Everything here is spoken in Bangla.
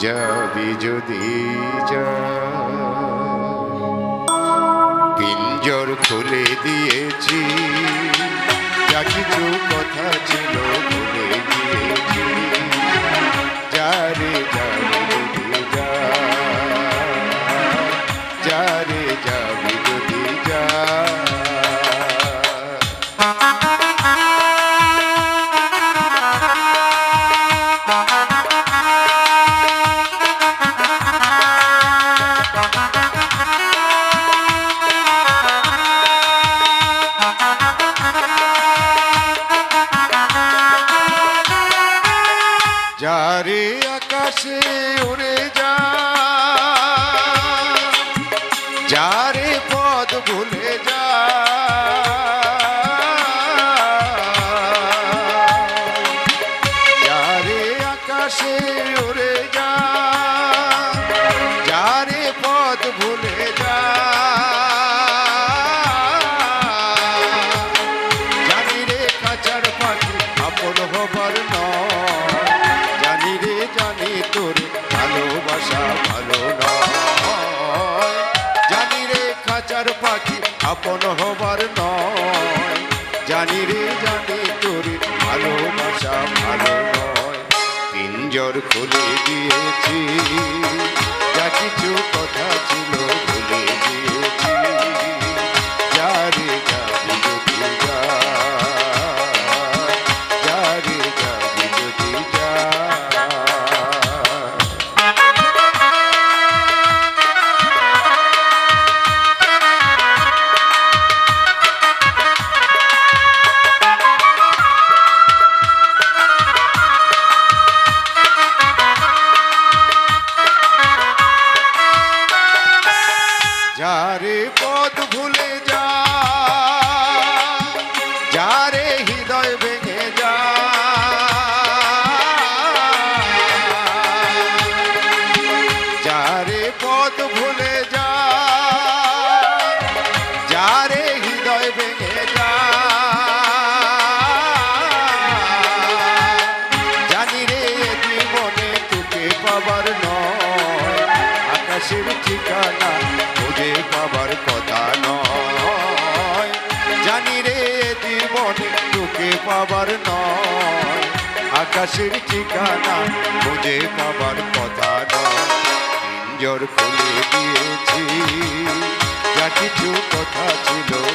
যদি যায় পিঞ্জর খুলে দিয়েছি। যা কিছু কথা ছিল ভুলে গিয়েছি। যারে যারে যা যারে আকাশে উড়ে যা। যারে পদ ভুলে যা। যারে আকাশে উড়ে যা, যারে পদ ভুলে যা। আপন হবার নয়। জানি রে, জানি তোর, ভালোবাসা ভালো নয়। পিঞ্জর খুলে দিয়েছি। যা কিছু কথা ছিল পদ ভুলে যা। যারে হৃদয় ভেঙে যা। যারে পদ ভুলে যা। যারে হৃদয় ভেঙে যা। জানি রে জীবনে তোকে পাবার নয়। আকাশের ঠিকানা পাবার নয়। আকাশের ঠিকানা খুঁজে পাবার কথা নয়। পিঞ্জর খুলে দিয়েছি, যা কিছু কথা ছিল।